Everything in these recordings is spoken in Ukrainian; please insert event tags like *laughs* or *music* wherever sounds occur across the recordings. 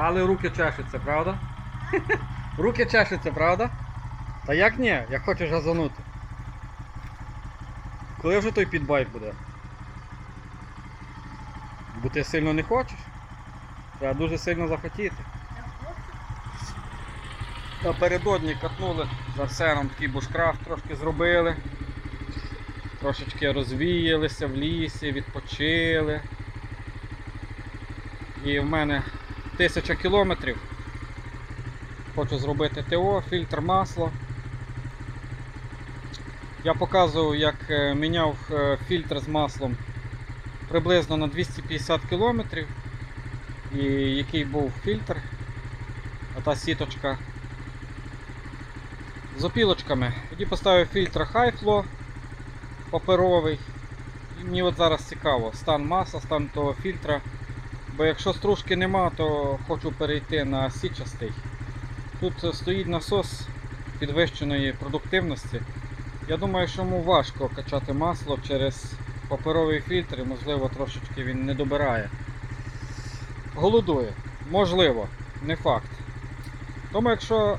Але руки чешуться, правда? *laughs* Руки чешуться, правда? Та як ні, як хочеш газанути. Коли вже той підбайк буде? Бо ти сильно не хочеш? Треба дуже сильно захотіти. Напередодні катнули з Арсеном такий бушкрафт трошки зробили. Трошечки розвіялися в лісі, відпочили. І в мене тисяча кілометрів. Хочу зробити ТО, фільтр масло. Я показував, як е, міняв е, фільтр з маслом приблизно на 250 кілометрів. І який був фільтр, а та сіточка з опілочками. Тоді поставив фільтр High Flow паперовий. І мені от зараз цікаво стан масла, стан того фільтра. Бо якщо стружки нема, то хочу перейти на січастий. Тут стоїть насос підвищеної продуктивності. Я думаю, що йому важко качати масло через паперовий фільтр можливо трошечки він не добирає. Голодує. Можливо, не факт. Тому якщо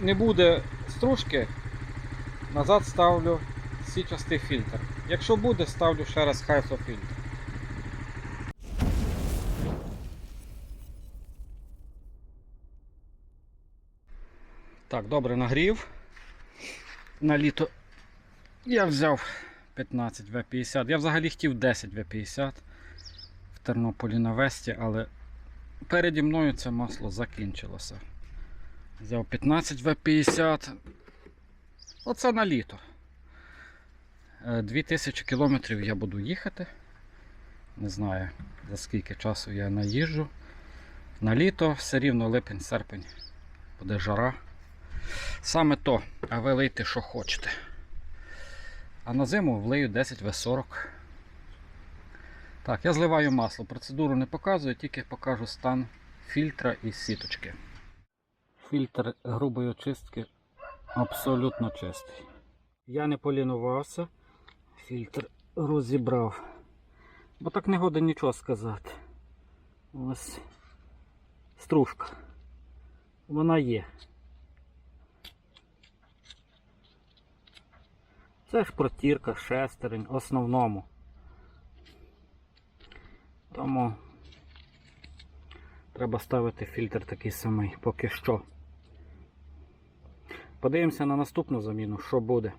не буде стружки, назад ставлю січастий фільтр. Якщо буде, ставлю ще раз хайфло Так, добре нагрів. На літо я взяв 15 В50. Я взагалі хотів 10 В50 в Тернополі на Весті, але переді мною це масло закінчилося. Взяв 15 В50. Оце на літо. Е, 2000 кілометрів я буду їхати. Не знаю за скільки часу я наїжджу. На літо все рівно липень-серпень буде жара. Саме то, а ви лийте, що хочете. А на зиму влию 10 В40. Так, я зливаю масло. Процедуру не показую, тільки покажу стан фільтра і сіточки. Фільтр грубої очистки абсолютно чистий. Я не полінувався, фільтр розібрав. Бо так не годен нічого сказати. Ось стружка. Вона є. Це ж протірка, шестерень, основному. Тому треба ставити фільтр такий самий, поки що. Подивимося на наступну заміну, що буде.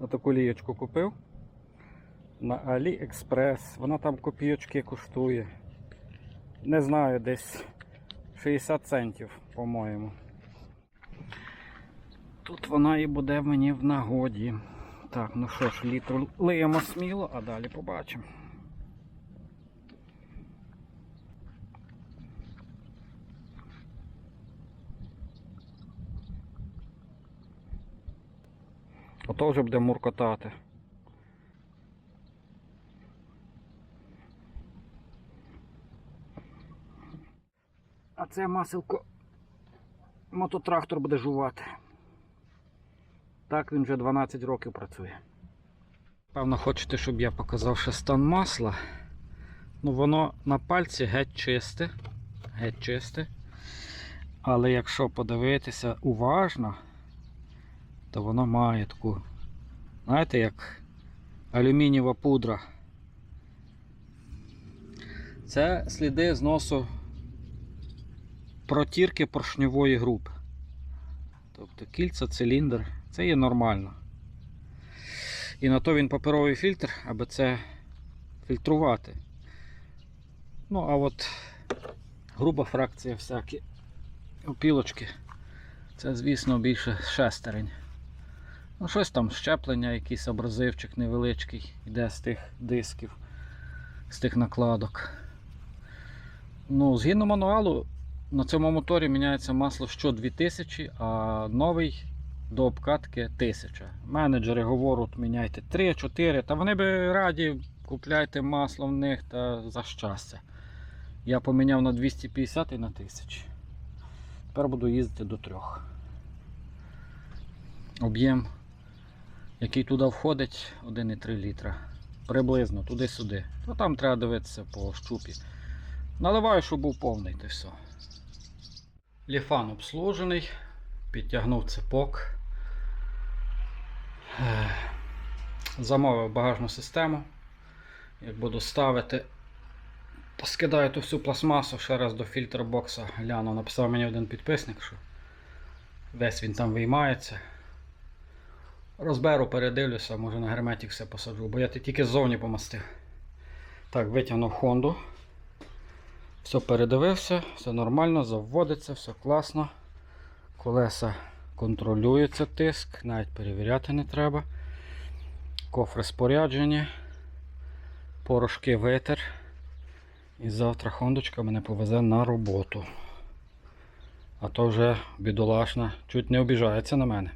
Отаку лієчку купив на AliExpress. Вона там копійочки коштує. Не знаю, десь 60 центів, по-моєму. Тут вона і буде мені в нагоді. Так, ну що ж, літру лиємо сміло, а далі побачимо. Ото вже буде муркотати. А це маселко мототрактор буде жувати. Так він вже 12 років працює. Певно, хочете, щоб я показав ще стан масла. Ну, воно на пальці геть чисте. Геть чисте. Але якщо подивитися уважно, то воно має таку, знаєте, як алюмінієва пудра. Це сліди зносу протірки поршньової групи. Тобто кільця, циліндр, це є нормально. І на то він паперовий фільтр, аби це фільтрувати. Ну, а от груба фракція всякі опілочки. Це, звісно, більше шестерень. Ну, щось там щеплення, якийсь абразивчик невеличкий йде з тих дисків, з тих накладок. Ну, згідно мануалу, на цьому моторі міняється масло що 2000, а новий до обкатки 1000. Менеджери говорять, міняйте 3-4, та вони би раді, купляйте масло в них та за щастя. Я поміняв на 250 і на 1000. Тепер буду їздити до трьох. Об'єм, який туди входить, 1,3 літра. Приблизно туди-сюди. Ну там треба дивитися по щупі. Наливаю, щоб був повний та все. Ліфан обслужений, підтягнув цепок. Замовив багажну систему. Як буду ставити, поскидаю ту всю пластмасу ще раз до фільтр-бокса гляну. Написав мені один підписник, що весь він там виймається. Розберу, передивлюся, може на герметик все посаджу, бо я тільки ззовні помастив. Так, витягнув Хонду. Все передивився, все нормально, заводиться, все класно. Колеса контролюється тиск, навіть перевіряти не треба. Кофри споряджені, порошки витер. І завтра хондочка мене повезе на роботу. А то вже бідолашна, чуть не обіжається на мене.